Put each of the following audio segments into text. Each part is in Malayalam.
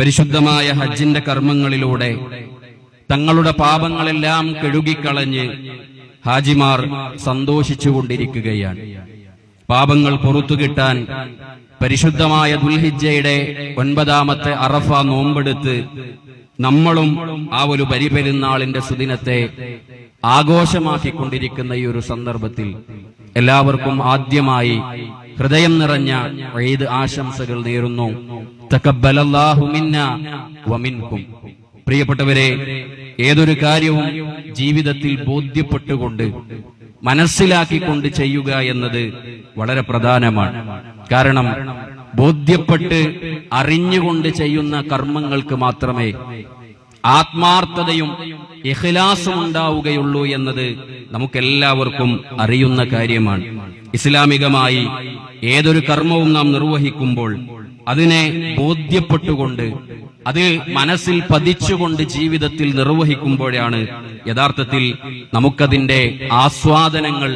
പരിശുദ്ധമായ ഹജ്ജിന്റെ കർമ്മങ്ങളിലൂടെ തങ്ങളുടെ പാപങ്ങളെല്ലാം കഴുകിക്കളഞ്ഞ് ഹാജിമാർ സന്തോഷിച്ചുകൊണ്ടിരിക്കുകയാണ്. പാപങ്ങൾ പുറത്തു കിട്ടാൻ പരിശുദ്ധമായ ദുൽഹിജയുടെ ഒൻപതാമത്തെ അറഫ നോമ്പെടുത്ത് നമ്മളും ആ ഒരു പരിപെരുന്നാളിന്റെ സുദിനത്തെ ആഘോഷമാക്കിക്കൊണ്ടിരിക്കുന്ന ഈ ഒരു സന്ദർഭത്തിൽ എല്ലാവർക്കും ആദ്യമായി ഹൃദയം നിറഞ്ഞ ഈദ് ആശംസകൾ നേരുന്നു. പ്രിയപ്പെട്ടവരെ ഏതൊരു കാര്യവും ജീവിതത്തിൽ ബോധ്യപ്പെട്ടുകൊണ്ട് മനസ്സിലാക്കിക്കൊണ്ട് ചെയ്യുക എന്നത് വളരെ പ്രധാനമാണ്. കാരണം ബോധ്യപ്പെട്ട് അറിഞ്ഞുകൊണ്ട് ചെയ്യുന്ന കർമ്മങ്ങൾക്ക് മാത്രമേ ആത്മാർത്ഥതയും ഇഖ്ലാസും ഉണ്ടാവുകയുള്ളൂ എന്നത് നമുക്കെല്ലാവർക്കും അറിയുന്ന കാര്യമാണ്. ഇസ്ലാമികമായി ഏതൊരു കർമ്മവും നാം നിർവഹിക്കുമ്പോൾ അതിനെ ബോധ്യപ്പെട്ടുകൊണ്ട് അത് മനസ്സിൽ പതിച്ചുകൊണ്ട് ജീവിതത്തിൽ നിർവഹിക്കുമ്പോഴാണ് യഥാർത്ഥത്തിൽ നമുക്കതിന്റെ ആസ്വാദനങ്ങൾ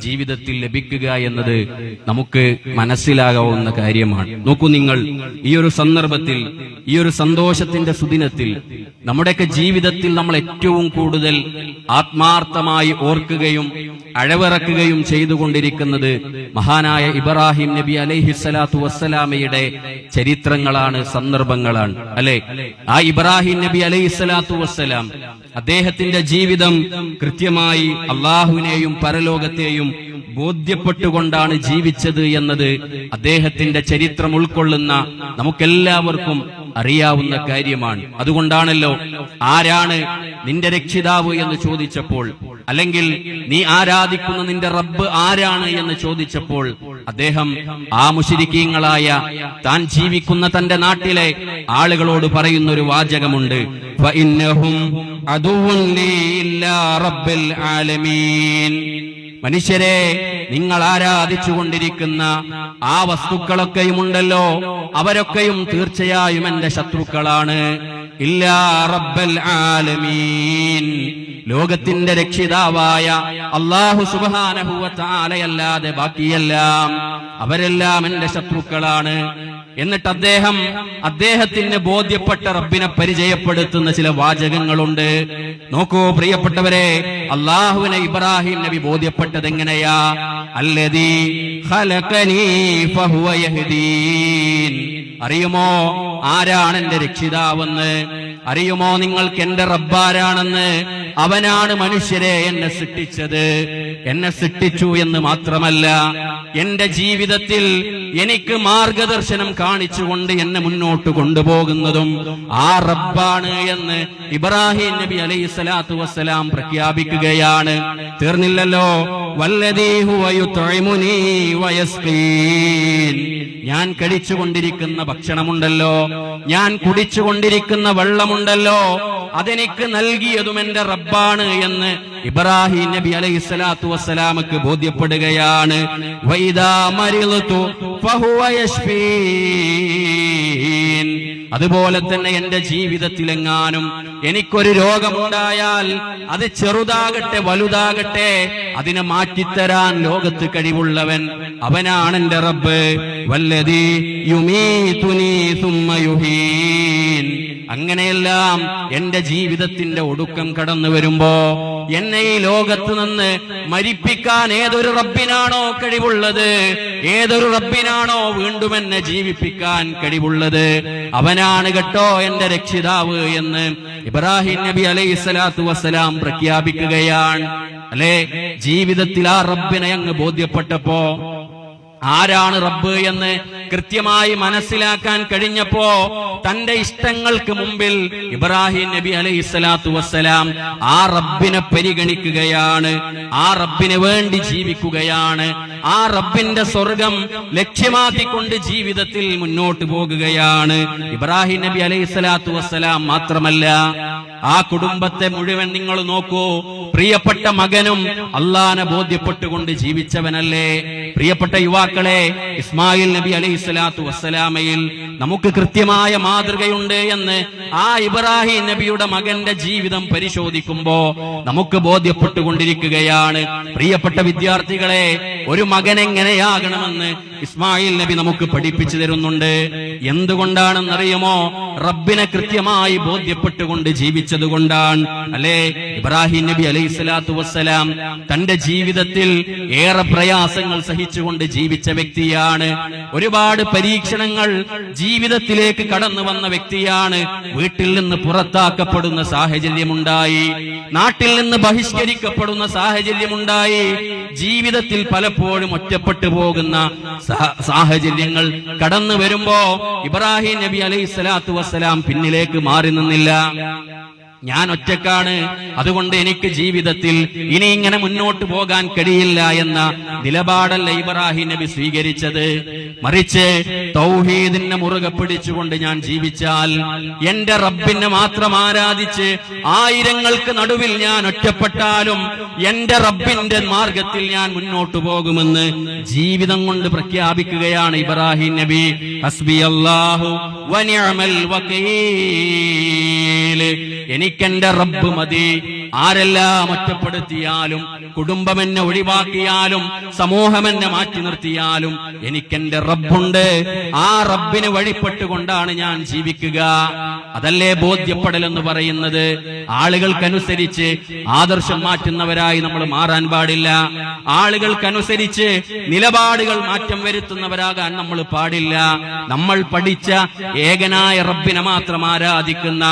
ജീവിതത്തിൽ ലഭിക്കുക എന്നത് നമുക്ക് മനസ്സിലാകാവുന്ന കാര്യമാണ്. നോക്കൂ നിങ്ങൾ ഈ ഒരു സന്ദർഭത്തിൽ ഈ ഒരു സന്തോഷത്തിന്റെ സുദിനത്തിൽ നമ്മുടെയൊക്കെ ജീവിതത്തിൽ നമ്മൾ ഏറ്റവും കൂടുതൽ ആത്മാർത്ഥമായി ഓർക്കുകയും അഴവിറക്കുകയും ചെയ്തുകൊണ്ടിരിക്കുന്നത് മഹാനായ ഇബ്രാഹിം നബി അലൈഹിസ്സലാത്തു വസ്സലാമയുടെ ചരിത്രങ്ങളാണ് സന്ദർഭങ്ങളാണ്. അല്ലെ? ആ ഇബ്രാഹിം നബി അലൈഹിസ്സലാത്തു വസ്സലാം അദ്ദേഹത്തിന്റെ ജീവിതം കൃത്യമായി അള്ളാഹുവിനെയും പരലോകത്തെയും ബോധ്യപ്പെട്ടുകൊണ്ടാണ് ജീവിച്ചത് എന്നത് അദ്ദേഹത്തിന്റെ ചരിത്രം ഉൾക്കൊള്ളുന്ന നമുക്കെല്ലാവർക്കും അറിയാവുന്ന കാര്യമാണ്. അതുകൊണ്ടാണല്ലോ ആരാണ് നിന്റെ രക്ഷിതാവ് എന്ന് ചോദിച്ചപ്പോൾ അല്ലെങ്കിൽ നീ ആരാധിക്കുന്ന നിന്റെ റബ്ബ് ആരാണ് എന്ന് ചോദിച്ചപ്പോൾ അദ്ദേഹം ആ മുഷിരിക്കീങ്ങളായ താൻ ജീവിക്കുന്ന തന്റെ നാട്ടിലെ ആളുകളോട് പറയുന്ന ഒരു വാചകമുണ്ട് മനുഷ്യരെ നിങ്ങൾ ആരാധിച്ചു കൊണ്ടിരിക്കുന്ന ആ വസ്തുക്കളൊക്കെയും ഉണ്ടല്ലോ. അവരൊക്കെയും തീർച്ചയായും എന്റെ ശത്രുക്കളാണ്. ഇല്ലാ റബ്ബൽ ആലമീൻ. ലോകത്തിന്റെ രക്ഷിതാവായ അള്ളാഹു സുബാനഹുവാലയല്ലാതെ ബാക്കിയെല്ലാം അവരെല്ലാം എന്റെ ശത്രുക്കളാണ്. എന്നിട്ട് അദ്ദേഹം അദ്ദേഹത്തിന് ബോധ്യപ്പെട്ട റബ്ബിനെ പരിചയപ്പെടുത്തുന്ന ചില വാചകങ്ങളുണ്ട്. നോക്കൂ പ്രിയപ്പെട്ടവരെ അള്ളാഹുവിനെ ഇബ്രാഹിം നബി ബോധ്യപ്പെട്ടത് എങ്ങനെയാ? അല്ലതീ അറിയുമോ? ആരാണ് എന്റെ രക്ഷിതാവെന്ന്? അറിയുമോ? നിങ്ങൾക്ക് എന്റെ റബ്ബാരാണെന്ന് അവനാണ് മനുഷ്യരെ എന്നെ സൃഷ്ടിച്ചത്. എന്നെ സൃഷ്ടിച്ചു എന്ന് മാത്രമല്ല എന്റെ ജീവിതത്തിൽ എനിക്ക് മാർഗദർശനം കാണിച്ചുകൊണ്ട് എന്നെ മുന്നോട്ട് കൊണ്ടുപോകുന്നതും ആ റബ്ബാണ് എന്ന് ഇബ്രാഹിം നബി അലൈഹി സ്വലാത്തു വസ്സലാം പ്രഖ്യാപിക്കുകയാണ്. തീർന്നില്ലല്ലോ? ഞാൻ കഴിച്ചുകൊണ്ടിരിക്കുന്ന ഭക്ഷണമുണ്ടല്ലോ? ഞാൻ കുടിച്ചുകൊണ്ടിരിക്കുന്ന വെള്ളമുണ്ടല്ലോ? അതെനിക്ക് നൽകിയതും എന്റെ റബ്ബാണ് എന്ന് ഇബ്രാഹിം നബി അലൈഹി സ്വലാത്തു വസ്സലാമക്ക് ബോധ്യപ്പെടുകയാണ്. വൈദാ മരിളത്തു ഫഹുവ യശ്ഫീൻ. അതുപോലെ തന്നെ എന്റെ ജീവിതത്തിലെങ്ങാനും എനിക്കൊരു രോഗമുണ്ടായാൽ അത് ചെറുതാകട്ടെ വലുതാകട്ടെ അതിനെ മാറ്റിത്തരാൻ ലോകത്ത് കഴിവുള്ളവൻ അവനാണ് എന്റെ റബ്ബ്. വല്ലതി അങ്ങനെയെല്ലാം എന്റെ ജീവിതത്തിന്റെ ഒടുക്കം കടന്നു വരുമ്പോ എന്നെ ഈ ലോകത്ത് നിന്ന് മരിപ്പിക്കാൻ ഏതൊരു റബ്ബിനാണോ കഴിവുള്ളത് ഏതൊരു റബ്ബിനാണോ വീണ്ടും എന്നെ ജീവിപ്പിക്കാൻ കഴിവുള്ളത് അവനാണ് കേട്ടോ എന്റെ രക്ഷിതാവ് എന്ന് ഇബ്രാഹിം നബി അലൈഹി സ്വലാത്തു വസ്സലാം പ്രഖ്യാപിക്കുകയാണ്. അല്ലെ? ജീവിതത്തിൽ ആ റബ്ബിനെ അങ്ങ് ബോധ്യപ്പെട്ടപ്പോ ആരാണ് റബ്ബ് എന്ന് കൃത്യമായി മനസ്സിലാക്കാൻ കഴിഞ്ഞപ്പോ തന്റെ ഇഷ്ടങ്ങൾക്ക് മുമ്പിൽ ഇബ്രാഹിം നബി അലൈഹി സ്വലാത്തു വസ്സലാം ആ റബ്ബിനെ പരിഗണിക്കുകയാണ്. ആ റബ്ബിന് വേണ്ടി ജീവിക്കുകയാണ്. ആ റബ്ബിന്റെ സ്വർഗം ലക്ഷ്യമാക്കിക്കൊണ്ട് ജീവിതത്തിൽ മുന്നോട്ട് പോകുകയാണ്. ഇബ്രാഹിം നബി അലൈഹി സ്വലാത്തു വസ്സലാം മാത്രമല്ല ആ കുടുംബത്തെ മുഴുവൻ നിങ്ങൾ നോക്കൂ. പ്രിയപ്പെട്ട മകനും അള്ളാനെ ബോധ്യപ്പെട്ടുകൊണ്ട് ജീവിച്ചവനല്ലേ. പ്രിയപ്പെട്ട യുവാക്കളെ ഇസ്മായിൽ നബി അലൈഹി സ്വലാത്തു വസ്സലാമയിൽ നമുക്ക് കൃത്യമായ മാതൃകയുണ്ട് എന്ന് ആ ഇബ്രാഹിം നബിയുടെ മകന്റെ ജീവിതം പരിശോധിക്കുമ്പോ നമുക്ക് ബോധ്യപ്പെട്ടുകൊണ്ടിരിക്കുകയാണ്. പ്രിയപ്പെട്ട വിദ്യാർത്ഥികളെ ഒരു മകൻ എങ്ങനെയാകണമെന്ന് ഇസ്മായിൽ നബി നമുക്ക് പഠിപ്പിച്ചു തരുന്നുണ്ട്. എന്തുകൊണ്ടാണെന്നറിയുമോ? റബ്ബിനെ കൃത്യമായി ബോധ്യപ്പെട്ടുകൊണ്ട് ജീവിച്ചത് കൊണ്ടാണ്. അല്ലേ? ഇബ്രാഹിം നബി അലൈഹി സ്വലാത്തു വസ്സലാം തന്റെ ജീവിതത്തിൽ ഏറെ പ്രയാസങ്ങൾ സഹിച്ചുകൊണ്ട് ജീവിച്ച വ്യക്തിയാണ്. ഒരുപാട് പരീക്ഷണങ്ങൾ ജീവിതത്തിലേക്ക് കടന്നു വന്ന വ്യക്തിയാണ്. വീട്ടിൽ നിന്ന് പുറത്താക്കപ്പെടുന്ന സാഹചര്യമുണ്ടായി. നാട്ടിൽ നിന്ന് ബഹിഷ്കരിക്കപ്പെടുന്ന സാഹചര്യമുണ്ടായി. ജീവിതത്തിൽ പലപ്പോഴും ഒറ്റപ്പെട്ടു പോകുന്ന സാഹചര്യങ്ങൾ കടന്നു വരുമ്പോ ഇബ്രാഹിം നബി അലൈഹി സ്വലാത്തു വസ്സലാം പിന്നിലേക്ക് മാറി നിന്നില്ല. ഞാൻ ഒറ്റക്കാണ്. അതുകൊണ്ട് എനിക്ക് ജീവിതത്തിൽ ഇനി ഇങ്ങനെ മുന്നോട്ട് പോകാൻ കഴിയില്ല എന്ന നിലപാടല്ല ഇബ്രാഹിം നബി സ്വീകരിച്ചത്. മറിച്ച് തൗഹീദിനെ മുറുകെ പിടിച്ചുകൊണ്ട് ഞാൻ ജീവിച്ചാൽ എന്റെ റബ്ബിനെ മാത്രം ആരാധിച്ച് ആയിരങ്ങൾക്ക് നടുവിൽ ഞാൻ ഒറ്റപ്പെട്ടാലും എന്റെ റബ്ബിന്റെ മാർഗത്തിൽ ഞാൻ മുന്നോട്ട് പോകുമെന്ന് ജീവിതം കൊണ്ട് പ്രഖ്യാപിക്കുകയാണ് ഇബ്രാഹിം നബി. ഹസ്ബി അള്ളാഹു വനിഅമൽ വകീൽ. എനിക്കെന്റെ റബ്ബ് മതി. ആരെല്ലാം ഒറ്റപ്പെടുത്തിയാലും കുടുംബം എന്നെ ഒഴിവാക്കിയാലും സമൂഹം എന്നെ മാറ്റി നിർത്തിയാലും എനിക്കെന്റെ റബ്ബുണ്ട്. ആ റബ്ബിന് വഴിപ്പെട്ടുകൊണ്ടാണ് ഞാൻ ജീവിക്കുക. അതല്ലേ ബോധ്യപ്പെടൽ എന്ന് പറയുന്നത്? ആളുകൾക്കനുസരിച്ച് ആദർശം മാറ്റുന്നവരായി നമ്മൾ മാറാൻ പാടില്ല. ആളുകൾക്കനുസരിച്ച് നിലപാടുകൾ മാറ്റം വരുത്തുന്നവരാകാൻ നമ്മൾ പാടില്ല. നമ്മൾ പഠിച്ച ഏകനായ റബ്ബിനെ മാത്രം ആരാധിക്കുന്ന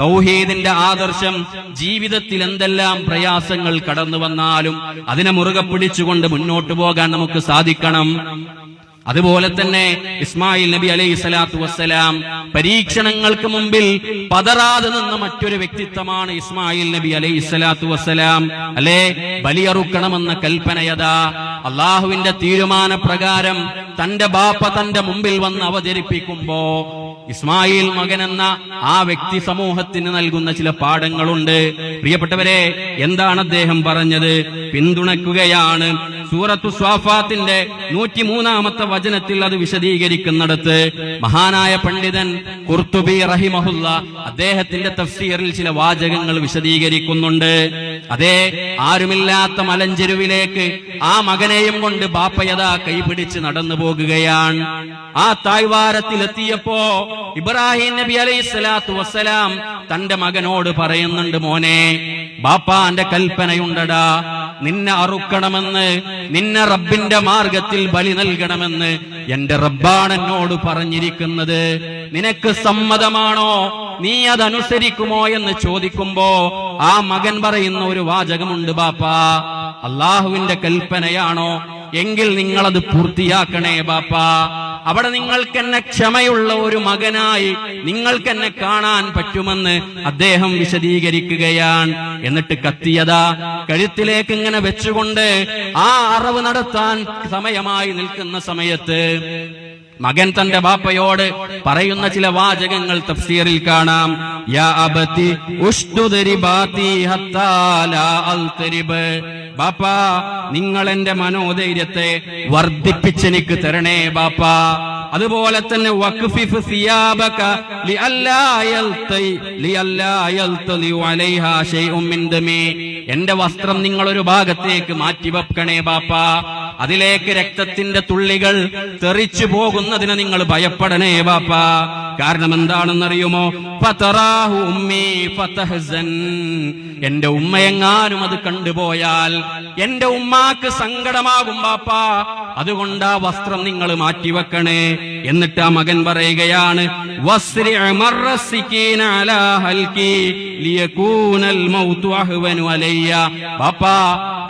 തൗഹീദിന്റെ ആദർശം ജീവിതത്തിൽ എന്തെല്ലാം പ്രയാസങ്ങൾ കടന്നു വന്നാലും അതിനെ മുറുകെ പിടിച്ചുകൊണ്ട് മുന്നോട്ട് പോകാൻ നമുക്ക് സാധിക്കണം. അതുപോലെ തന്നെ ഇസ്മായിൽ നബി അലൈഹി സ്വലാത്തു വസ്സലാം പരീക്ഷണങ്ങൾക്ക് മുമ്പിൽ പതറാതെ നിന്ന മറ്റൊരു വ്യക്തിത്വമാണ് ഇസ്മായിൽ നബി അലൈഹി സ്വലാത്തു വസ്സലാം. അല്ലെ? ബലിയറുക്കണമെന്ന കൽപ്പനയതാ അള്ളാഹുവിന്റെ തീരുമാന പ്രകാരം തന്റെ ബാപ്പ തന്റെ മുമ്പിൽ വന്ന് അവതരിപ്പിക്കുമ്പോ ഇസ്മായിൽ മകൻ എന്ന ആ വ്യക്തി സമൂഹത്തിന് നൽകുന്ന ചില പാഠങ്ങളുണ്ട്. പ്രിയപ്പെട്ടവരെ എന്താണ് അദ്ദേഹം പറഞ്ഞത്? പിന്തുണയ്ക്കുകയാണ്. സൂറത്തു സ്വാഫാത്തിന്റെ നൂറ്റിമൂന്നാമത്തെ വചനത്തിൽ അത് വിശദീകരിക്കുന്നിടത്ത് മഹാനായ പണ്ഡിതൻ കുർത്തുബി റഹിമഹുല്ല അദ്ദേഹത്തിന്റെ തഫ്സീറിൽ ചില വാചകങ്ങൾ വിശദീകരിക്കുന്നുണ്ട്. അതെ ആരുമില്ലാത്ത മലഞ്ചെരുവിലേക്ക് ആ മകനെയും കൊണ്ട് ബാപ്പയതാ കൈപിടിച്ച് നടന്നു പോകുകയാണ് ആ തായ്വാരത്തിലെത്തിയപ്പോ ഇബ്രാഹിം നബി അലൈഹി സ്വലാത്തു വസ്സലാം തന്റെ മകനോട് പറയുന്നുണ്ട് മോനെ ബാപ്പാന്റെ കൽപ്പനയുണ്ടടാ. നിന്നെ അറുക്കണമെന്ന് നിന്നെ റബ്ബിന്റെ മാർഗത്തിൽ ബലി നൽകണമെന്ന് എന്റെ റബ്ബാണ് എന്നോട് പറഞ്ഞിരിക്കുന്നത്. നിനക്ക് സമ്മതമാണോ? നീ അതനുസരിക്കുമോ എന്ന് ചോദിക്കുമ്പോ ആ മകൻ പറയുന്ന ഒരു വാചകമുണ്ട് ബാപ്പാ അള്ളാഹുവിന്റെ കൽപ്പനയാണോ? എങ്കിൽ നിങ്ങളത് പൂർത്തിയാക്കണേ ബാപ്പാ. അവിടെ നിങ്ങൾക്ക് എന്നെ ക്ഷമയുള്ള ഒരു മകനായി നിങ്ങൾക്ക് എന്നെ കാണാൻ പറ്റുമെന്ന് അദ്ദേഹം വിശദീകരിക്കുകയാണ്. എന്നിട്ട് കത്തിയതാ. കഴുത്തിലേക്ക് ഇങ്ങനെ വെച്ചുകൊണ്ട് ആ അറവ് നടത്താൻ സമയമായി നിൽക്കുന്ന സമയത്ത് മകൻ തന്റെ ബാപ്പയോട് പറയുന്ന ചില വാചകങ്ങൾ തഫ്സീറിൽ കാണാം. യാ അബതി ഉഷ്തുദരി ബാതി ഹത്താ ലാ അൽതരിബ് ബാപ്പാ നിങ്ങൾ എന്റെ മനോധൈര്യത്തെ വർദ്ധിപ്പിച്ചെനിക്ക് തരണേ ബാപ്പാ. അതുപോലെ തന്നെ വഖഫിഫ് സിയാബക മിൻ എന്റെ വസ്ത്രം നിങ്ങൾ ഒരു ഭാഗത്തേക്ക് മാറ്റി വെക്കണേ ബാപ്പാ. അതിലേക്ക് രക്തത്തിന്റെ തുള്ളികൾ തെറിച്ചു പോകുന്നതിന് നിങ്ങൾ ഭയപ്പെടണേ ബാപ്പാ. കാരണം എന്താണെന്നറിയുമോ എന്റെ ഉമ്മയെങ്ങാനും അത് കണ്ടുപോയാൽ എന്റെ ഉമ്മാക്ക് സങ്കടമാകും ബാപ്പാ. അതുകൊണ്ട് ആ വസ്ത്രം നിങ്ങൾ മാറ്റിവെക്കണേ. എന്നിട്ട് ആ മകൻ പറയുകയാണ്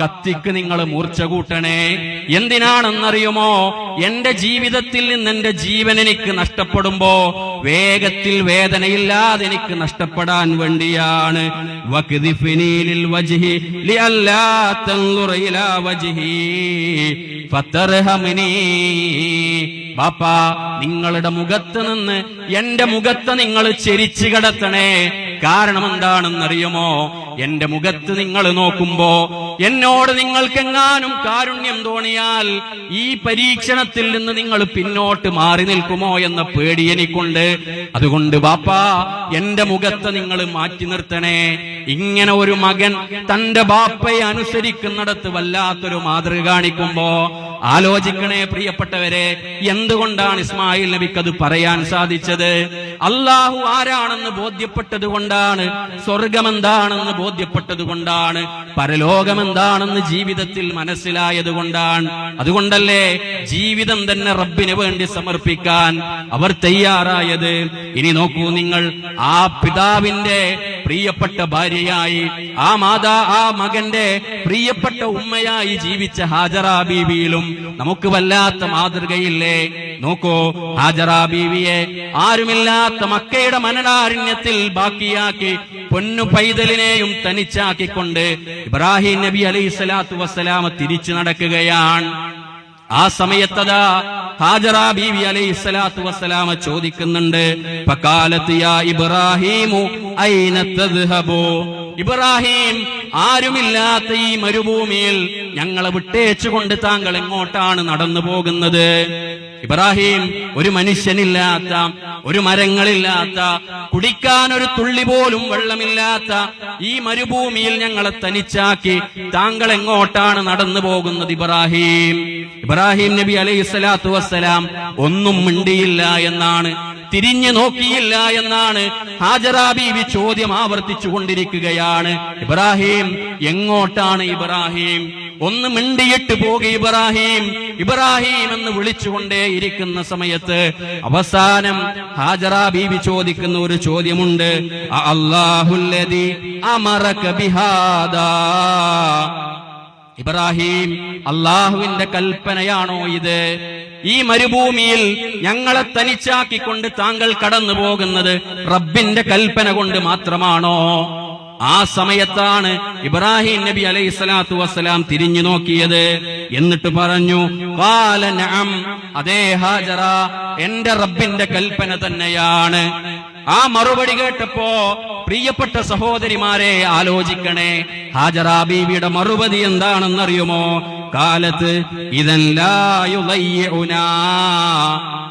കത്തിക്ക് നിങ്ങൾ മൂർച്ച കൂട്ടണേ. എന്തിനാണെന്നറിയുമോ? എന്റെ ജീവിതത്തിൽ നിന്ന് എന്റെ ജീവൻ എനിക്ക് നഷ്ടപ്പെടുമ്പോ വേഗത്തിൽ വേദനയില്ലാതെ എനിക്ക് നഷ്ടപ്പെടാൻ വേണ്ടിയാണ്. വജ്ഹി ഫതർഹമിനി ബാപ്പാ നിങ്ങളുടെ മുഖത്ത് നിന്ന് എന്റെ മുഖത്ത് നിങ്ങൾ ചെരിച്ചു കിടത്തണേ. കാരണം എന്താണെന്നറിയുമോ എന്റെ മുഖത്ത് നിങ്ങൾ നോക്കുമ്പോ എന്നോട് നിങ്ങൾക്കെങ്ങാനും കാരുണ്യം തോണിയാൽ ഈ പരീക്ഷണത്തിൽ നിന്ന് നിങ്ങൾ പിന്നോട്ട് മാറി നിൽക്കുമോ എന്ന പേടി എനിക്കുണ്ട്. അതുകൊണ്ട് ബാപ്പാ എന്റെ മുഖത്ത് നിങ്ങൾ മാറ്റി നിർത്തണേ. ഇങ്ങനെ ഒരു മകൻ തന്റെ ബാപ്പയെ അനുസരിക്കുന്നിടത്ത് വല്ലാത്തൊരു മാതൃക കാണിക്കുമ്പോ ആലോചിക്കണേ പ്രിയപ്പെട്ടവരെ എന്തുകൊണ്ടാണ് ഇസ്മായിൽ നബിക്ക് അത് പറയാൻ സാധിച്ചത്? അള്ളാഹു ആരാണെന്ന് ബോധ്യപ്പെട്ടത് കൊണ്ടാണ് സ്വർഗം എന്താണെന്ന് ബോധ്യപ്പെട്ടത് കൊണ്ടാണ് പരലോകം എന്താണെന്ന് ജീവിതത്തിൽ മനസ്സിലായത് കൊണ്ടാണ് അതുകൊണ്ടല്ലേ ജീവിതം തന്നെ റബ്ബിന് വേണ്ടി സമർപ്പിക്കാൻ അവർ തയ്യാറായത്. ഇനി നോക്കൂ നിങ്ങൾ ആ പിതാവിന്റെ പ്രിയപ്പെട്ട ഭാര്യയായി ആ മാതാ ആ മകന്റെ പ്രിയപ്പെട്ട ഉമ്മയായി ജീവിച്ച ഹാജറ ബീവിയിലും നമുക്ക് വല്ലാത്ത മാതൃകയില്ലേ? നോക്കൂ ഹാജറാ ബീവിയെ ആരുമില്ലാത്ത മക്കയുടെ മനനാരണ്യത്തിൽ ബാക്കിയാക്കി പൊന്നു പൈതലിനെയും തനിച്ചാക്കിക്കൊണ്ട് ഇബ്രാഹിം നബി അലൈഹി സ്വലാത്തു വസ്സലാമ തിരിച്ചു നടക്കുകയാണ്. ആ സമയത്തതാ ഹാജറാ ബീവി അലൈഹി സ്വലാത്തു വസ്സലാമ ചോദിക്കുന്നുണ്ട് ഇബ്രാഹീമു ഐന തദ്ഹബു? ഇബ്രാഹിം ആരുമില്ലാത്ത ഈ മരുഭൂമിയിൽ ഞങ്ങളെ വിട്ടേച്ചുകൊണ്ട് താങ്കൾ എങ്ങോട്ടാണ് നടന്നു പോകുന്നത്? ഇബ്രാഹിം ഒരു മനുഷ്യനില്ലാത്ത ഒരു മരങ്ങളില്ലാത്ത കുടിക്കാൻ ഒരു തുള്ളി പോലും വെള്ളമില്ലാത്ത ഈ മരുഭൂമിയിൽ ഞങ്ങളെ തനിച്ചാക്കി താങ്കൾ എങ്ങോട്ടാണ് നടന്നു പോകുന്നത് ഇബ്രാഹിം? ഇബ്രാഹിം നബി അലൈഹി സ്വലാത്തു വസ്സലാം ഒന്നും മിണ്ടിയില്ല എന്നാണ് തിരിഞ്ഞു നോക്കിയില്ല എന്നാണ് ഹാജറാ ബീവി ചോദ്യം ആവർത്തിച്ചു കൊണ്ടിരിക്കുകയാണ് ഇബ്രാഹിം എങ്ങോട്ടാണ് ഇബ്രാഹിം? ഒന്ന് മിണ്ടിയിട്ട് പോക ഇബ്രാഹിം. ഇബ്രാഹിം എന്ന് വിളിച്ചുകൊണ്ടേ ഇരിക്കുന്ന സമയത്ത് അവസാനം ഹാജറാ ബീവി ചോദിക്കുന്ന ഒരു ചോദ്യമുണ്ട്. അള്ളാഹുല്ലതി അമറക ബിഹാദാ. ഇബ്രാഹിം അള്ളാഹുവിന്റെ കൽപ്പനയാണോ ഇത്? ഈ മരുഭൂമിയിൽ ഞങ്ങളെ തനിച്ചാക്കിക്കൊണ്ട് താങ്കൾ കടന്നു പോകുന്നത് റബ്ബിന്റെ കൽപ്പന കൊണ്ട് മാത്രമാണോ? ആ സമയത്താണ് ഇബ്രാഹിം നബി അലൈഹി സ്വലാത്തു വസ്സലാം തിരിഞ്ഞു നോക്കിയത് എന്നിട്ട് പറഞ്ഞു "ഖാല നഅം." അതേ ഹാജറ എന്റെ റബ്ബിന്റെ കൽപ്പന തന്നെയാണ് ആ മറുപടി കേട്ടപ്പോ പ്രിയപ്പെട്ട സഹോദരിമാരെ ആലോചിക്കണേ ഹാജറ ബീവിയുടെ മറുപടി എന്താണെന്നറിയുമോ കാലത്ത് ഇതല്ലായുലയ്യുനാ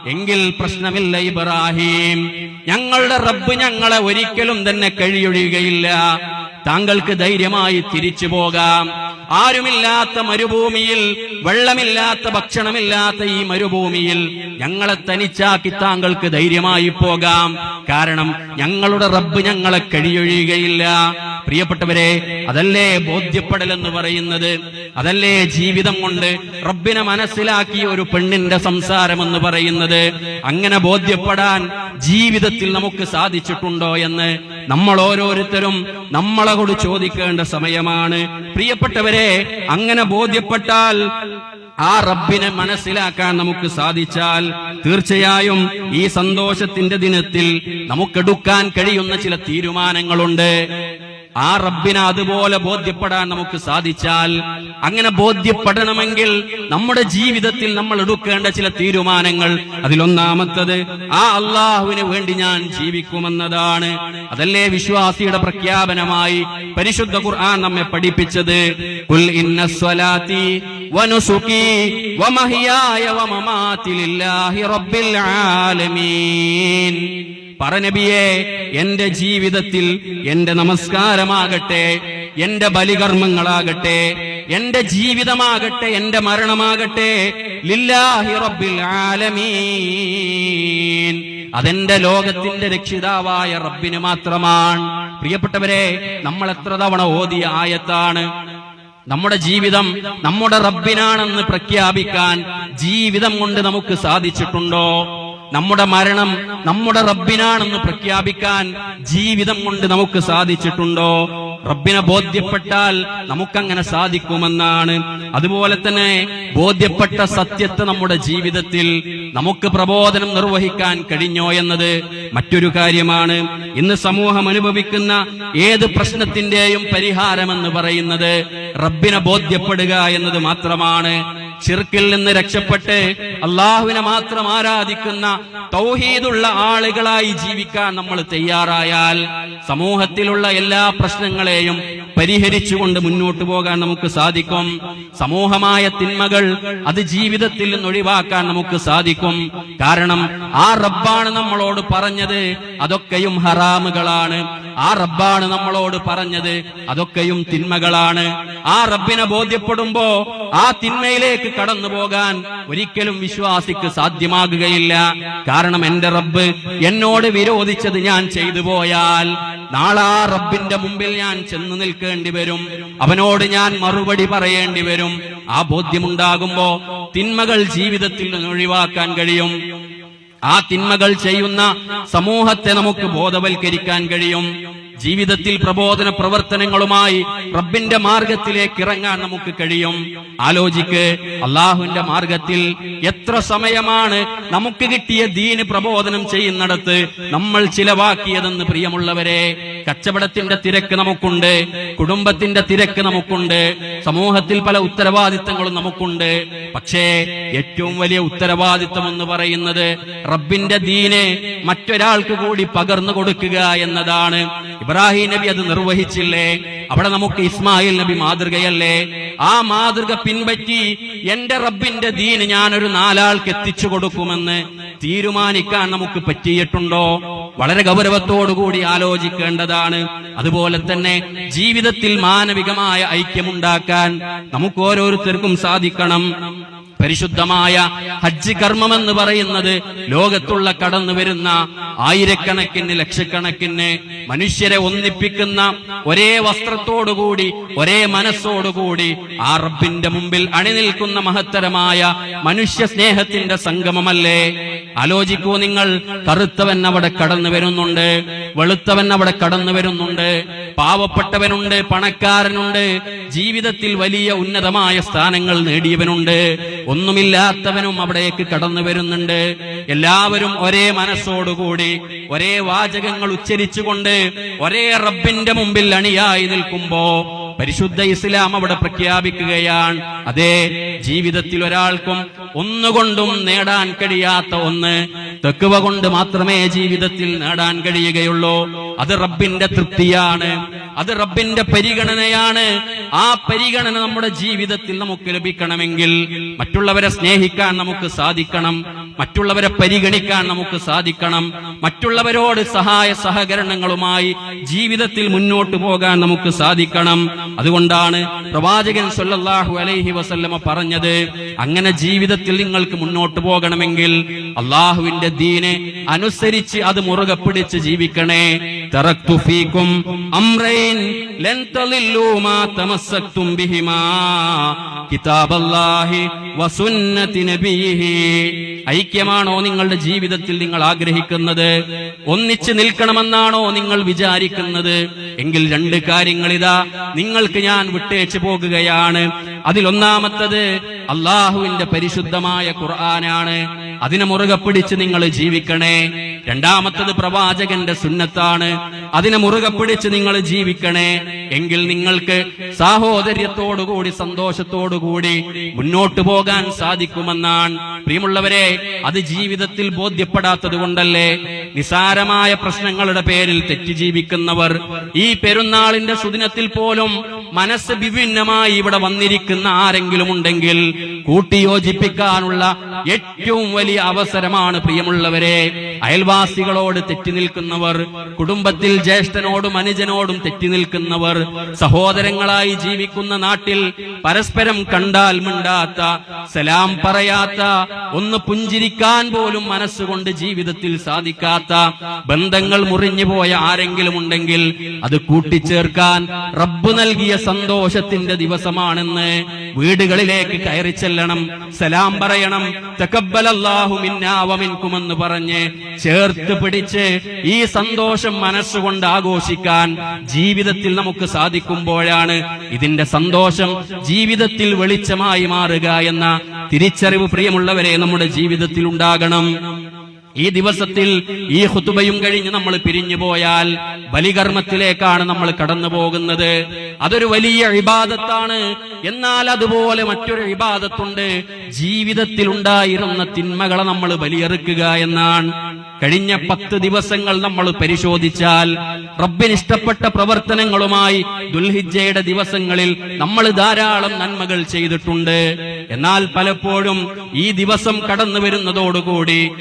എങ്കിൽ പ്രശ്നമില്ല ഇബ്രാഹിം. ഞങ്ങളുടെ റബ്ബ് ഞങ്ങളെ ഒരിക്കലും തന്നെ കഴിയൊഴിയുകയില്ല. താങ്കൾക്ക് ധൈര്യമായി തിരിച്ചു പോകാം. ആരുമില്ലാത്ത മരുഭൂമിയിൽ വെള്ളമില്ലാത്ത ഭക്ഷണമില്ലാത്ത ഈ മരുഭൂമിയിൽ ഞങ്ങളെ തനിച്ചാക്കി താങ്കൾക്ക് ധൈര്യമായി പോകാം. കാരണം ഞങ്ങളുടെ റബ്ബ് ഞങ്ങളെ കഴിയൊഴിയുകയില്ല. പ്രിയപ്പെട്ടവരെ അതല്ലേ ബോധ്യപ്പെടൽ എന്ന് പറയുന്നത്? അതല്ലേ ജീവിതം കൊണ്ട് റബ്ബിനെ മനസ്സിലാക്കിയ ഒരു പെണ്ണിന്റെ സംസാരം എന്ന് പറയുന്നത്? അങ്ങനെ ബോധ്യപ്പെടാൻ ജീവിതത്തിൽ നമുക്ക് സാധിച്ചിട്ടുണ്ടോ എന്ന് നമ്മൾ ഓരോരുത്തരും നമ്മളെ കൂടി ചോദിക്കേണ്ട സമയമാണ്. പ്രിയപ്പെട്ടവരെ അങ്ങനെ ബോധ്യപ്പെട്ടാൽ ആ റബ്ബിനെ മനസ്സിലാക്കാൻ നമുക്ക് സാധിച്ചാൽ തീർച്ചയായും ഈ സന്തോഷത്തിന്റെ ദിനത്തിൽ നമുക്കെടുക്കാൻ കഴിയുന്ന ചില തീരുമാനങ്ങളുണ്ട്. ആ റബ്ബിനെ അതുപോലെ ബോധ്യപ്പെടാൻ നമുക്ക് സാധിച്ചാൽ അങ്ങനെ ബോധ്യപ്പെടണമെങ്കിൽ നമ്മുടെ ജീവിതത്തിൽ നമ്മൾ എടുക്കേണ്ട ചില തീരുമാനങ്ങൾ. അതിലൊന്നാമത്തത് ആ അള്ളാഹുവിന് വേണ്ടി ഞാൻ ജീവിക്കുമെന്നതാണ്. അതല്ലേ വിശ്വാസിയുടെ പ്രഖ്യാപനമായി പരിശുദ്ധ ഖുർആൻ നമ്മെ പഠിപ്പിച്ചത്? കുൽ റബ്ബിൽ ആലമീൻ. പറനബിയെ എന്റെ ജീവിതത്തിൽ എന്റെ നമസ്കാരമാകട്ടെ എന്റെ ബലികർമ്മങ്ങളാകട്ടെ എന്റെ ജീവിതമാകട്ടെ എന്റെ മരണമാകട്ടെ ലില്ലാഹി റബ്ബിൽ ആലമീൻ. അതെന്റെ ലോകത്തിന്റെ രക്ഷിതാവായ റബ്ബിന് മാത്രമാണ്. പ്രിയപ്പെട്ടവരെ നമ്മൾ എത്ര തവണ ഓതിയ ആയത്താണ്. നമ്മുടെ ജീവിതം നമ്മുടെ റബ്ബിനാണെന്ന് പ്രഖ്യാപിക്കാൻ ജീവിതം കൊണ്ട് നമുക്ക് സാധിച്ചിട്ടുണ്ടോ? നമ്മുടെ മരണം നമ്മുടെ റബ്ബിനാണെന്ന് പ്രഖ്യാപിക്കാൻ ജീവിതം കൊണ്ട് നമുക്ക് സാധിച്ചിട്ടുണ്ടോ? റബ്ബിനെ ബോധ്യപ്പെട്ടാൽ നമുക്കങ്ങനെ സാധിക്കുമെന്നാണ്. അതുപോലെ തന്നെ ബോധ്യപ്പെട്ട സത്യത്തെ നമ്മുടെ ജീവിതത്തിൽ നമുക്ക് പ്രബോധനം നിർവഹിക്കാൻ കഴിഞ്ഞോ എന്നത് മറ്റൊരു കാര്യമാണ്. ഇന്ന് സമൂഹം അനുഭവിക്കുന്ന ഏത് പ്രശ്നത്തിന്റെയും പരിഹാരമെന്ന് പറയുന്നത് റബ്ബിനെ ബോധ്യപ്പെടുക എന്നത് മാത്രമാണ്. ചിർക്കിൽ നിന്ന് രക്ഷപ്പെട്ട് അള്ളാഹുവിനെ മാത്രം ആരാധിക്കുന്ന തൗഹീദുള്ള ആളുകളായി ജീവിക്കാൻ നമ്മൾ തയ്യാറായാൽ സമൂഹത്തിലുള്ള എല്ലാ പ്രശ്നങ്ങളെയും പരിഹരിച്ചുകൊണ്ട് മുന്നോട്ട് പോകാൻ നമുക്ക് സാധിക്കും. സമൂഹമായ തിന്മകൾ അത് ജീവിതത്തിൽ നിന്ന് ഒഴിവാക്കാൻ നമുക്ക് സാധിക്കും. കാരണം ആ റബ്ബാണ് നമ്മളോട് പറഞ്ഞത് അതൊക്കെയും ഹറാമുകളാണ്. ആ റബ്ബാണ് നമ്മളോട് പറഞ്ഞത് അതൊക്കെയും തിന്മകളാണ്. ആ റബ്ബിനെ ബോധ്യപ്പെടുമ്പോ ആ തിന്മയിലേക്ക് കടന്നു പോകാൻ ഒരിക്കലും വിശ്വാസിക്ക് സാധ്യമാകുകയില്ല. കാരണം എന്റെ റബ്ബ് എന്നോട് വിരോധിച്ചത് ഞാൻ ചെയ്തു പോയാൽ നാളെ റബ്ബിന്റെ മുമ്പിൽ ഞാൻ ചെന്ന് നിൽക്കേണ്ടി വരും അവനോട് ഞാൻ മറുപടി പറയേണ്ടി വരും ആ ബോധ്യമുണ്ടാകുമ്പോ തിന്മകൾ ജീവിതത്തിൽ നിന്ന് ഒഴിവാക്കാൻ കഴിയും. ആ തിന്മകൾ ചെയ്യുന്ന സമൂഹത്തെ നമുക്ക് ബോധവൽക്കരിക്കാൻ കഴിയും. ജീവിതത്തിൽ പ്രബോധന പ്രവർത്തനങ്ങളുമായി റബ്ബിന്റെ മാർഗത്തിലേക്ക് ഇറങ്ങാൻ നമുക്ക് കഴിയും. ആലോചിക്ക് അള്ളാഹുവിന്റെ മാർഗത്തിൽ എത്ര സമയമാണ് നമുക്ക് കിട്ടിയ ദീന് പ്രബോധനം ചെയ്യുന്നിടത്ത് നമ്മൾ ചിലവാക്കിയതെന്ന് പ്രിയമുള്ളവരെ കച്ചവടത്തിന്റെ തിരക്ക് നമുക്കുണ്ട്. കുടുംബത്തിന്റെ തിരക്ക് നമുക്കുണ്ട് സമൂഹത്തിൽ പല ഉത്തരവാദിത്തങ്ങളും നമുക്കുണ്ട്. പക്ഷേ ഏറ്റവും വലിയ ഉത്തരവാദിത്തം എന്ന് പറയുന്നത് റബ്ബിന്റെ ദീനെ മറ്റൊരാൾക്ക് കൂടി പകർന്നു കൊടുക്കുക എന്നതാണ്. ഇബ്രാഹിം നബി അത് നിർവഹിച്ചില്ലേ? അവിടെ നമുക്ക് ഇസ്മായിൽ നബി മാതൃകയല്ലേ? ആ മാതൃക പിൻപറ്റി എന്റെ റബ്ബിന്റെ ദീന് ഞാനൊരു നാലാൾക്ക് എത്തിച്ചു കൊടുക്കുമെന്ന് തീരുമാനിക്കാൻ നമുക്ക് പറ്റിയിട്ടുണ്ടോ? വളരെ ഗൗരവത്തോടുകൂടി ആലോചിക്കേണ്ടതാണ്. അതുപോലെ തന്നെ ജീവിതത്തിൽ മാനവികമായ ഐക്യമുണ്ടാക്കാൻ നമുക്ക് ഓരോരുത്തർക്കും സാധിക്കണം. പരിശുദ്ധമായ ഹജ്ജ് കർമ്മമെന്ന് പറയുന്നത് ലോകത്തുള്ള കടന്നു വരുന്ന ആയിരക്കണക്കിന് ലക്ഷക്കണക്കിന് മനുഷ്യരെ ഒന്നിപ്പിക്കുന്ന ഒരേ വസ്ത്രത്തോടുകൂടി ഒരേ മനസ്സോടുകൂടി ആ റബ്ബിന്റെ മുമ്പിൽ അണിനിൽക്കുന്ന മഹത്തരമായ മനുഷ്യ സ്നേഹത്തിന്റെ സംഗമമല്ലേ? ആലോചിക്കൂ നിങ്ങൾ കറുത്തവൻ അവിടെ കടന്നു വരുന്നുണ്ട്. വെളുത്തവൻ അവിടെ കടന്നു വരുന്നുണ്ട്. പാവപ്പെട്ടവനുണ്ട് പണക്കാരനുണ്ട്. ജീവിതത്തിൽ വലിയ ഉന്നതമായ സ്ഥാനങ്ങൾ നേടിയവനുണ്ട്. ഒന്നുമില്ലാത്തവനും അവിടേക്ക് കടന്നു വരുന്നുണ്ട്. എല്ലാവരും ഒരേ മനസ്സോടുകൂടി ഒരേ വാചകങ്ങൾ ഉച്ചരിച്ചുകൊണ്ട് ഒരേ റബ്ബിന്റെ മുമ്പിൽ അണിയായി നിൽക്കുമ്പോ പരിശുദ്ധ ഇസ്ലാം അവിടെ പ്രഖ്യാപിക്കുകയാണ്. അതേ ജീവിതത്തിൽ ഒരാൾക്കും ഒന്നുകൊണ്ടും നേടാൻ കഴിയാത്ത ഒന്ന് തെക്കുവ കൊണ്ട് മാത്രമേ ജീവിതത്തിൽ നേടാൻ കഴിയുകയുള്ളൂ. അത് റബ്ബിന്റെ തൃപ്തിയാണ്. അത് റബ്ബിന്റെ പരിഗണനയാണ്. ആ പരിഗണന നമ്മുടെ ജീവിതത്തിൽ നമുക്ക് ലഭിക്കണമെങ്കിൽ മറ്റുള്ളവരെ സ്നേഹിക്കാൻ നമുക്ക് സാധിക്കണം. മറ്റുള്ളവരെ പരിഗണിക്കാൻ നമുക്ക് സാധിക്കണം. മറ്റുള്ളവരോട് സഹായ സഹകരണങ്ങളുമായി ജീവിതത്തിൽ മുന്നോട്ട് പോകാൻ നമുക്ക് സാധിക്കണം. അതുകൊണ്ടാണ് പ്രവാചകൻ സല്ലല്ലാഹു അലൈഹി വസല്ലമ പറഞ്ഞത് അങ്ങനെ ജീവിതത്തിൽ നിങ്ങൾക്ക് മുന്നോട്ട് പോകണമെങ്കിൽ അള്ളാഹുവിന്റെ ദീനെ അനുസരിച്ച് അത് മുറുകെ പിടിച്ച് ജീവിക്കണേ. തറക്തു ഫീക്കും അംറൈൻ ലൻ ഐക്യമാണോ നിങ്ങളുടെ ജീവിതത്തിൽ നിങ്ങൾ ആഗ്രഹിക്കുന്നത്? ഒന്നിച്ച് നിൽക്കണമെന്നാണോ നിങ്ങൾ വിചാരിക്കുന്നത്? എങ്കിൽ രണ്ട് കാര്യങ്ങളിതാ നിങ്ങൾക്ക് ഞാൻ വിട്ടേച്ചു പോകുകയാണ്. അതിലൊന്നാമത്തത് അള്ളാഹുവിന്റെ പരിശുദ്ധമായ ഖുർആനാണ്. അതിനെ മുറുകെ പിടിച്ച് നിങ്ങൾ ജീവിക്കണേ. രണ്ടാമത്തത് പ്രവാചകന്റെ സുന്നത്താണ്. അതിനെ മുറുകെ പിടിച്ച് നിങ്ങൾ ജീവിക്കണേ. എങ്കിൽ നിങ്ങൾക്ക് സാഹോദര്യത്തോടുകൂടി സന്തോഷത്തോടുകൂടി മുന്നോട്ട് പോകാൻ സാധിക്കുമെന്നാണ്. പ്രിയമുള്ളവരെ അത് ജീവിതത്തിൽ ബോധ്യപ്പെടാത്തത് കൊണ്ടല്ലേ? നിസാരമായ പ്രശ്നങ്ങളുടെ പേരിൽ തെറ്റി ജീവിക്കുന്നവർ ഈ പെരുന്നാളിന്റെ സുദിനത്തിൽ പോലും മനസ്സ് വിഭിന്നമായി ഇവിടെ വന്നിരിക്കുന്ന ആരെങ്കിലും ഉണ്ടെങ്കിൽ കൂട്ടിയോജിപ്പിക്കാനുള്ള ഏറ്റവും വലിയ അവസരമാണ് പ്രിയമുള്ളവരെ. അയൽവാസികളോട് തെറ്റി നിൽക്കുന്നവർ കുടുംബത്തിൽ ജ്യേഷ്ഠനോടും അനുജനോടും തെറ്റി നിൽക്കുന്നവർ സഹോദരങ്ങളായി ജീവിക്കുന്ന നാട്ടിൽ പരസ്പരം കണ്ടാൽ മിണ്ടാത്ത സലാം പറയാത്ത ഒന്ന് പുഞ്ചിരിക്കാൻ പോലും മനസ്സുകൊണ്ട് ജീവിതത്തിൽ സാധിക്കാത്ത ബന്ധങ്ങൾ മുറിഞ്ഞു പോയ ആരെങ്കിലും ഉണ്ടെങ്കിൽ അത് കൂട്ടിച്ചേർക്കാൻ റബ്ബ് നൽകിയ സന്തോഷത്തിന്റെ ദിവസമാണെന്ന് വീടുകളിലേക്ക് കയറി ചെല്ലണം സലാം പറയണം തക്കബലല്ലാഹു മിന്നാ വ മിൻകുമെന്ന് പറഞ്ഞ് ചേർത്ത് പിടിച്ച് ഈ സന്തോഷം മനസ്സുകൊണ്ട് ആഘോഷിക്കാൻ ജീവിതത്തിൽ നമുക്ക് സാധിക്കുമ്പോഴാണ് ഇതിന്റെ സന്തോഷം ജീവിതത്തിൽ വെളിച്ചമായി മാറുക എന്ന തിരിച്ചറിവ് പ്രിയമുള്ളവരെ നമ്മുടെ ജീവിതത്തിൽ ഉണ്ടാകണം ഈ ദിവസത്തിൽ ഈ ഹുതുബയും കഴിഞ്ഞ് നമ്മൾ പിരിഞ്ഞു പോയാൽ ബലികർമ്മത്തിലേക്കാണ് നമ്മൾ കടന്നു പോകുന്നത്. അതൊരു വലിയ ഇബാദത്താണ്. എന്നാൽ അതുപോലെ മറ്റൊരു ഇബാദത്തുണ്ട്. ജീവിതത്തിൽ ഉണ്ടായിരുന്ന തിന്മകളെ നമ്മൾ ബലിയെറുക്കുക എന്നാണ്. കഴിഞ്ഞ പത്ത് ദിവസങ്ങൾ നമ്മൾ പരിശോധിച്ചാൽ റബ്ബിന് ഇഷ്ടപ്പെട്ട പ്രവർത്തനങ്ങളുമായി ദുൽഹിജയുടെ ദിവസങ്ങളിൽ നമ്മൾ ധാരാളം നന്മകൾ ചെയ്തിട്ടുണ്ട്. എന്നാൽ പലപ്പോഴും ഈ ദിവസം കടന്നു വരുന്നതോടുകൂടി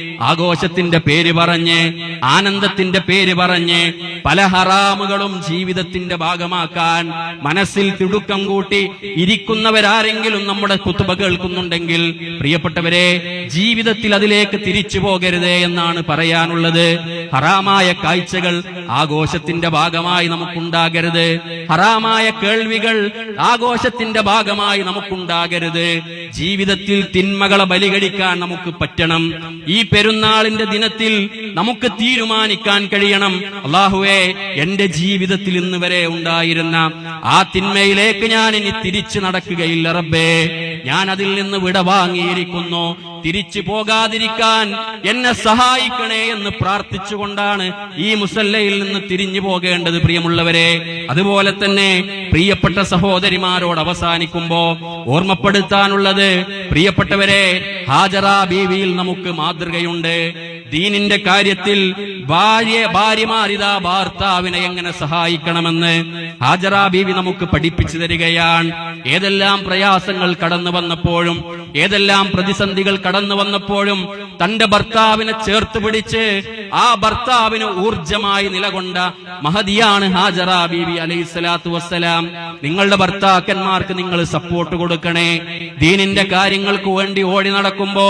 ആഘോഷത്തിന്റെ പേര് പറഞ്ഞ് ആനന്ദത്തിന്റെ പേര് പറഞ്ഞ് പല ഹറാമുകളും ജീവിതത്തിന്റെ ഭാഗമാക്കാൻ മനസ്സിൽ തിടുക്കം കൂട്ടി ഇരിക്കുന്നവരാരെങ്കിലും നമ്മുടെ കുത്തുബ കേൾക്കുന്നുണ്ടെങ്കിൽ പ്രിയപ്പെട്ടവരെ ജീവിതത്തിൽ അതിലേക്ക് തിരിച്ചു പോകരുതേ എന്നാണ് പറയാനുള്ളത്. ഹറാമായ കാഴ്ചകൾ ആഘോഷത്തിന്റെ ഭാഗമായി നമുക്കുണ്ടാകരുത്. ഹറാമായ കേൾവികൾ ആഘോഷത്തിന്റെ ഭാഗമായി നമുക്കുണ്ടാകരുത്. ജീവിതത്തിൽ തിന്മകളെ ബലികഴിക്കാൻ നമുക്ക് പറ്റണം. ഈ പെരുന്നാളിന്റെ ദിനത്തിൽ നമുക്ക് തീരുമാനിക്കാൻ കഴിയണം. അള്ളാഹുവേ എന്റെ ജീവിതത്തിൽ ഇന്ന് വരെ ഉണ്ടായിരുന്ന ആ തിന്മയിലേക്ക് ഞാൻ ഇനി തിരിച്ചു നടക്കുകയില്ല റബ്ബേ. ഞാൻ അതിൽ നിന്ന് വിട വാങ്ങിയിരിക്കുന്നു. തിരിച്ചു പോകാതിരിക്കാൻ എന്നെ സഹായിക്കണേ എന്ന് പ്രാർത്ഥിച്ചുകൊണ്ടാണ് ഈ മുസല്ലയിൽ നിന്ന് തിരിഞ്ഞു പോകേണ്ടത് പ്രിയമുള്ളവരെ. അതുപോലെ തന്നെ പ്രിയപ്പെട്ട സഹോദരിമാരോട് അവസാനിക്കുമ്പോ ഓർമ്മപ്പെടുത്താനുള്ളത് പ്രിയപ്പെട്ടവരെ ഹാജറ ബീവിയിൽ നമുക്ക് മാതൃകയുണ്ട്. ദീനിന്റെ കാര്യത്തിൽ ഭാര്യ ഭാര്യമാരിതാ ഭർത്താവിനെ എങ്ങനെ സഹായിക്കണമെന്ന് ഹാജറ ബീവി നമുക്ക് പഠിപ്പിച്ചു തരികയാണ്. ഏതെല്ലാം പ്രയാസങ്ങൾ കടന്നു വന്നപ്പോഴും ഏതെല്ലാം പ്രതിസന്ധികൾ കടന്നു വന്നപ്പോഴും തന്റെ ഭർത്താവിനെ ചേർത്ത് പിടിച്ച് ആ ഭർത്താവിന് ഊർജമായി നിലകൊണ്ട മഹതിയാണ് ഹാജറ ബിബി അലൈഹി സ്വലാത്തു വസ്സലാം. നിങ്ങളുടെ ഭർത്താക്കന്മാർക്ക് നിങ്ങൾ സപ്പോർട്ട് കൊടുക്കണേ. ദീനിന്റെ കാര്യങ്ങൾക്ക് വേണ്ടി ഓടി നടക്കുമ്പോ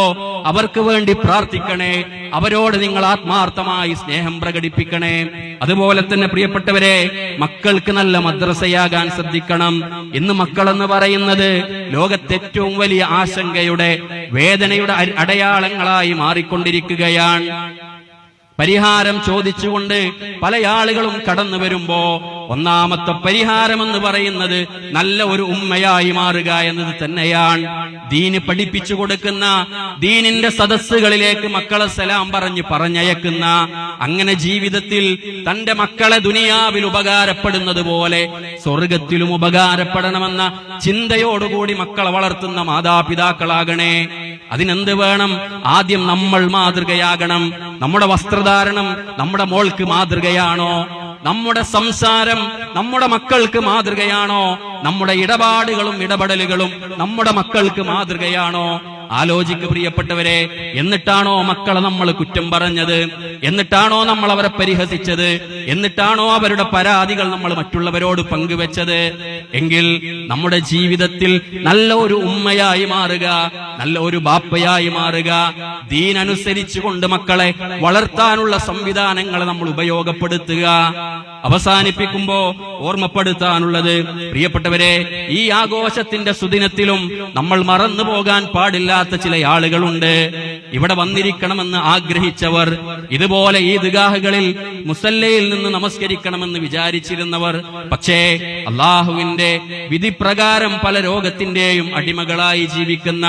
അവർക്ക് വേണ്ടി പ്രാർത്ഥിക്കണേ. അവരോട് നിങ്ങൾ ആത്മാർത്ഥമായി സ്നേഹം പ്രകടിപ്പിക്കണേ. അതുപോലെ തന്നെ പ്രിയപ്പെട്ടവരെ മക്കൾക്ക് നല്ല മദ്രസയാകാൻ ശ്രദ്ധിക്കണം. ഇന്ന് മക്കളെന്ന് പറയുന്നത് ലോകത്തെ ഏറ്റവും വലിയ ആശങ്കയുടെ വേദനയുടെ അടയാളങ്ങളായി മാറിക്കൊണ്ടിരിക്കുകയാണ്. പരിഹാരം ചോദിച്ചുകൊണ്ട് പല ആളുകളും കടന്നു വരുമ്പോ ഒന്നാമത്തെ പരിഹാരം എന്ന് പറയുന്നത് നല്ല ഒരു ഉമ്മയായി മാറുക എന്നത് തന്നെയാണ്. ദീന് പഠിപ്പിച്ചു കൊടുക്കുന്ന ദീനിന്റെ സദസ്സുകളിലേക്ക് മക്കളെ സലാം പറഞ്ഞ് പറഞ്ഞയക്കുന്ന അങ്ങനെ ജീവിതത്തിൽ തന്റെ മക്കളെ ദുനിയാവിൽ ഉപകാരപ്പെടുന്നത് പോലെ സ്വർഗത്തിലും ഉപകാരപ്പെടണമെന്ന ചിന്തയോടുകൂടി മക്കളെ വളർത്തുന്ന മാതാപിതാക്കളാകണേ. അതിനെന്ത് വേണം? ആദ്യം നമ്മൾ മാതൃകയാകണം. നമ്മുടെ വസ്ത്രധാരണം നമ്മുടെ മോൾക്ക് മാതൃകയാണോ? നമ്മുടെ സംസാരം നമ്മുടെ മക്കൾക്ക് മാതൃകയാണോ? നമ്മുടെ ഇടപാടുകളും ഇടപെടലുകളും നമ്മുടെ മക്കൾക്ക് മാതൃകയാണോ? ആലോചിക്ക് പ്രിയപ്പെട്ടവരെ എന്നിട്ടാണോ മക്കളെ നമ്മൾ കുറ്റം പറഞ്ഞത്? എന്നിട്ടാണോ നമ്മൾ അവരെ പരിഹസിച്ചത്? എന്നിട്ടാണോ അവരുടെ പരാതികൾ നമ്മൾ മറ്റുള്ളവരോട് പങ്കുവെച്ചത്? എങ്കിൽ നമ്മുടെ ജീവിതത്തിൽ നല്ല ഒരു ഉമ്മയായി മാറുക നല്ല ഒരു ബാപ്പയായി മാറുക. ദീനനുസരിച്ചു കൊണ്ട് മക്കളെ വളർത്താനുള്ള സംവിധാനങ്ങളെ നമ്മൾ ഉപയോഗപ്പെടുത്തുക. അവസാനിപ്പിക്കുമ്പോ ഓർമ്മപ്പെടുത്താനുള്ളത്. പ്രിയപ്പെട്ടവരെ ഈ ആഘോഷത്തിന്റെ സുദിനത്തിലും നമ്മൾ മറന്നു പോകാൻ പാടില്ലാത്ത ചില ആളുകളുണ്ട്. ഇവിടെ വന്നിരിക്കണമെന്ന് ആഗ്രഹിച്ചവർ ഇതുപോലെ ഈ ദുഗാഹകളിൽ മുസല്ലയിൽ നിന്ന് നമസ്കരിക്കണമെന്ന് വിചാരിച്ചിരുന്നവർ പക്ഷേ അള്ളാഹുവിന്റെ വിധിപ്രകാരം പല രോഗത്തിന്റെയും അടിമകളായി ജീവിക്കുന്ന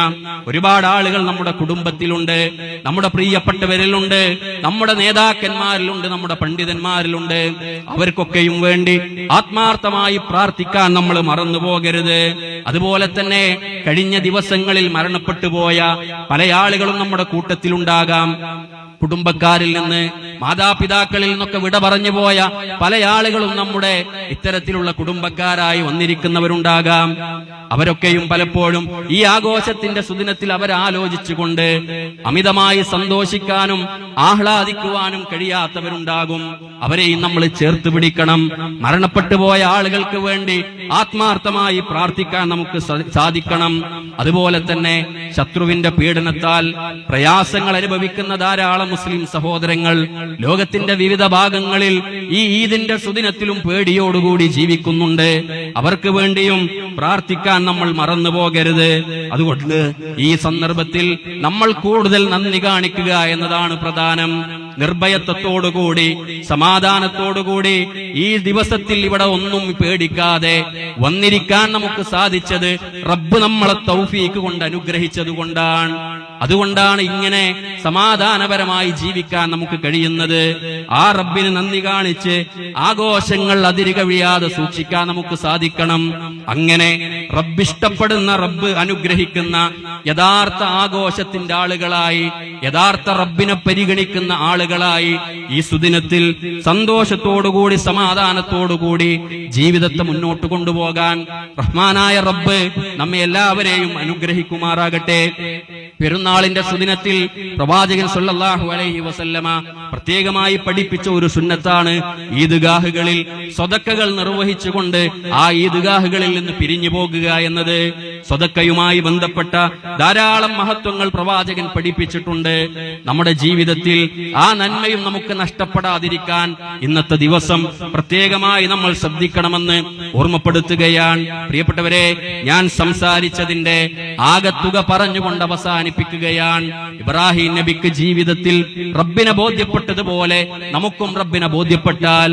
ഒരുപാട് ആളുകൾ നമ്മുടെ കുടുംബത്തിലുണ്ട് നമ്മുടെ പ്രിയപ്പെട്ടവരിലുണ്ട് നമ്മുടെ നേതാക്കന്മാരിലുണ്ട് നമ്മുടെ പണ്ഡിതന്മാരിലുണ്ട്. അവർക്കൊക്കെയും വേണ്ടി ആത്മാർത്ഥമായി പ്രാർത്ഥിക്കാൻ നമ്മൾ മറന്നു പോകരുത് അതുപോലെ തന്നെ കഴിഞ്ഞ ദിവസങ്ങളിൽ മരണപ്പെട്ടു പോയ പല ആളുകളും നമ്മുടെ കൂട്ടത്തിലുണ്ടാകാം. കുടുംബക്കാരിൽ നിന്ന് മാതാപിതാക്കളിൽ നിന്നൊക്കെ വിട പറഞ്ഞു പോയ പല ആളുകളും നമ്മുടെ ഇത്തരത്തിലുള്ള കുടുംബക്കാരായി വന്നിരിക്കുന്നവരുണ്ടാകാം. അവരൊക്കെയും പലപ്പോഴും ഈ ആഘോഷത്തിന്റെ സുദിനത്തിൽ അവരാലോചിച്ചുകൊണ്ട് അമിതമായി സന്തോഷിക്കാനും ആഹ്ലാദിക്കുവാനും കഴിയാത്തവരുണ്ടാകും. അവരെയും നമ്മൾ ചേർത്ത് പിടിക്കണം. മരണപ്പെട്ടു പോയ ആളുകൾക്ക് വേണ്ടി ആത്മാർത്ഥമായി പ്രാർത്ഥിക്കാൻ നമുക്ക് സാധിക്കണം. അതുപോലെ തന്നെ ശത്രുവിന്റെ പീഡനത്താൽ പ്രയാസങ്ങൾ അനുഭവിക്കുന്ന ധാരാളം മുസ്ലിം സഹോദരങ്ങൾ ലോകത്തിന്റെ വിവിധ ഭാഗങ്ങളിൽ ഈ ഈദിന്റെ സുദിനത്തിലും പേടിയോടുകൂടി ജീവിക്കുന്നുണ്ട്. അവർക്ക് വേണ്ടിയും പ്രാർത്ഥിക്കാൻ നമ്മൾ മറന്നു പോകരുത് അതുകൊണ്ട് ഈ സന്ദർഭത്തിൽ നമ്മൾ കൂടുതൽ നന്ദി കാണിക്കുക എന്നതാണ് പ്രധാനം. നിർഭയത്വത്തോടുകൂടി സമാധാനത്തോടുകൂടി ഈ ദിവസത്തിൽ ഇവിടെ ഒന്നും പേടിക്കാതെ വന്നിരിക്കാൻ നമുക്ക് സാധിച്ചത് റബ്ബ് നമ്മളെ തൗഫീക്ക് കൊണ്ട് അനുഗ്രഹിച്ചത് കൊണ്ടാണ്. അതുകൊണ്ടാണ് ഇങ്ങനെ സമാധാനപരമായി ജീവിക്കാൻ നമുക്ക് കഴിയുന്നത്. ആ റബ്ബിന് നന്ദി കാണിച്ച് ആഘോഷങ്ങൾ അതിരുകഴിയാതെ സൂക്ഷിക്കാൻ നമുക്ക് സാധിക്കണം. അങ്ങനെ റബ്ബിഷ്ടപ്പെടുന്ന റബ്ബ് അനുഗ്രഹിക്കുന്ന യഥാർത്ഥ ആഘോഷത്തിന്റെ ആളുകളായി യഥാർത്ഥ റബ്ബിനെ പരിഗണിക്കുന്ന ആളുകളായി ഈ സുദിനത്തിൽ സന്തോഷത്തോടുകൂടി സമാധാനത്തോടുകൂടി ജീവിതത്തെ മുന്നോട്ട് കൊണ്ടുപോകാൻ റഹ്മാനായ റബ്ബ് നമ്മെ എല്ലാവരെയും അനുഗ്രഹിക്കുമാറാകട്ടെ. പെരുന്നാളിന്റെ സുദിനത്തിൽ പ്രവാചകൻ സല്ലല്ലാഹു അലൈഹി വസല്ലമ പ്രത്യേകമായി പഠിപ്പിച്ച ഒരു സുന്നത്താണ് ഈദ്ഗാഹുകളിൽ സ്വതക്കകൾ നിർവഹിച്ചുകൊണ്ട് ആ ഈദ്ഗാഹുകളിൽ നിന്ന് പിരിഞ്ഞു പോകുക എന്നത്. സ്വതക്കയുമായി ബന്ധപ്പെട്ട ധാരാളം മഹത്വങ്ങൾ പ്രവാചകൻ പഠിപ്പിച്ചിട്ടുണ്ട്. നമ്മുടെ ജീവിതത്തിൽ ആ നന്മയും നമുക്ക് നഷ്ടപ്പെടാതിരിക്കാൻ ഇന്നത്തെ ദിവസം പ്രത്യേകമായി നമ്മൾ ശ്രദ്ധിക്കണമെന്ന് ഓർമ്മപ്പെടുത്തുകയാണ്. പ്രിയപ്പെട്ടവരെ ഞാൻ സംസാരിച്ചതിന്റെ ആകത്തുക പറഞ്ഞുകൊണ്ട് അവസാനിപ്പിക്കുകയാണ് ഇബ്രാഹിം നബിക്ക് ജീവിതത്തിൽ റബ്ബിനെ ബോധ്യപ്പെട്ടതുപോലെ നമുക്കും റബ്ബിനെ ബോധ്യപ്പെട്ടാൽ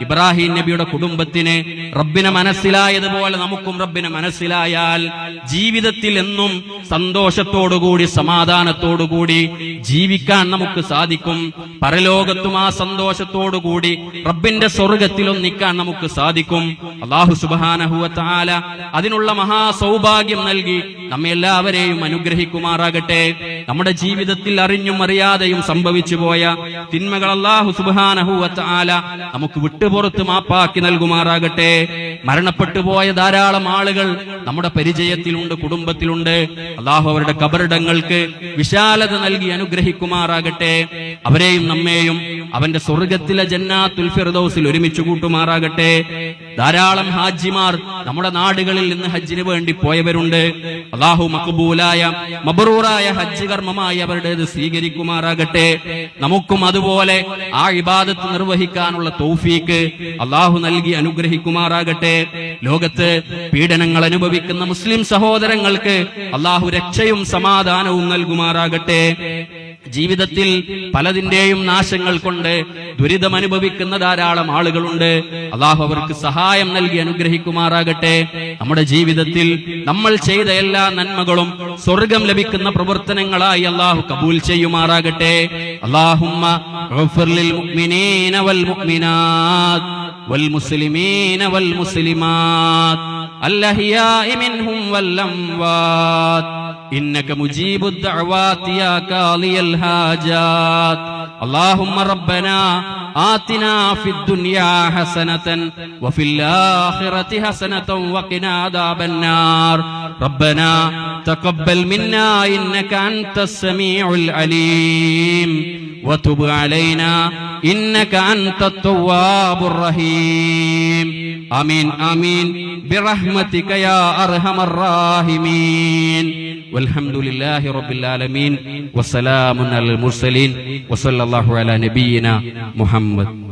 ഇബ്രാഹിം നബിയുടെ കുടുംബത്തിന് റബ്ബിനെ മനസ്സിലായതുപോലെ നമുക്കും റബ്ബിനെ മനസ്സിലായാൽ ജീവിതത്തിൽ എന്നും സന്തോഷത്തോടുകൂടി സമാധാനത്തോടുകൂടി ജീവിക്കാൻ നമുക്ക് സാധിക്കും. പരലോകത്തും ആ സന്തോഷത്തോടുകൂടി റബ്ബിന്റെ സ്വർഗത്തിൽ ഒന്നിക്കാൻ നമുക്ക് സാധിക്കും. അള്ളാഹു സുബാനഹുവത്താല അതിനുള്ള മഹാസൗഭാഗ്യം നൽകി നമ്മെല്ലാവരെയും അനുഗ്രഹിക്കുമാറാകട്ടെ. നമ്മുടെ ജീവിതത്തിൽ അറിഞ്ഞും അറിയാതെയും സംഭവിച്ചു പോയ തിന്മകൾ അള്ളാഹു സുബാനഹുവത്താല നമുക്ക് വിട്ടുപുറത്ത് മാപ്പാക്കി നൽകുമാറാകട്ടെ. മരണപ്പെട്ടു പോയ ധാരാളം ആളുകൾ നമ്മുടെ പരിചയത്തിലുണ്ട് കുടുംബത്തിലുണ്ട്. അള്ളാഹു അവരുടെ കബറിടങ്ങൾക്ക് വിശാലത നൽകി അനുഗ്രഹിക്കുമാറാകട്ടെ. അവരെയും നമ്മെയും അവന്റെ സ്വർഗത്തിലെ ജന്നാത്തുൽ ഫിർദൗസിൽ ഒരുമിച്ച് കൂട്ടുമാറാകട്ടെ. ധാരാളം ഹാജിമാർ നമ്മുടെ നാടുകളിൽ നിന്ന് ഹജ്ജിന് വേണ്ടി പോയവരുണ്ട്. അള്ളാഹു മക്ബൂലായ മബറൂറായ ഹജ്ജ് കർമ്മമായി അവരുടേത് സ്വീകരിക്കുമാറാകട്ടെ. നമുക്കും അതുപോലെ ആ ഇബാദത്ത് നിർവഹിക്കാനുള്ള തൗഫീക്ക് അള്ളാഹു നൽകി അനുഗ്രഹിക്കുമാറാകട്ടെ. ലോകത്ത് പീഡനങ്ങൾ അനുഭവിക്കുന്ന മുസ്ലിം സഹോദരങ്ങൾക്ക് അള്ളാഹു രക്ഷയും സമാധാനവും നൽകുമാറാകട്ടെ. ജീവിതത്തിൽ പലതിന്റെയും നാശങ്ങൾ കൊണ്ട് ദുരിതം അനുഭവിക്കുന്ന ധാരാളം ആളുകളുണ്ട് അള്ളാഹു അവർക്ക് സഹായം നൽകി അനുഗ്രഹിക്കുമാറാകട്ടെ നമ്മുടെ ജീവിതത്തിൽ നമ്മൾ ചെയ്ത എല്ലാ നന്മകളും സ്വർഗം ലഭിക്കുന്ന പ്രവർത്തനങ്ങളായി അള്ളാഹു കബൂൽ ചെയ്യുമാറാകട്ടെ അള്ളാഹുമ്മ اغفر للمؤمنين والمؤمنات والمسلمين والمسلمات الأحياء منهم والأموات إنك مجيب الدعوات يا قاضي الحاجات اللهم ربنا آتنا في الدنيا حسنة وفي الآخرة حسنة وقنا عذاب النار. ربنا تقبل منا إنك أنت السميع العليم. وتب علينا إنك أنت التواب الرحيم. آمين آمين. برحمتك يا أرحم الراحمين. والحمد لله رب العالمين وسلام على المرسلين وصلى الله على نبينا محمد.